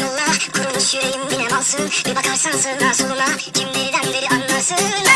yolla Kurumuş yüreğim bile malsın Bir bakarsan sığına soluna Kim deriden deri anlarsın?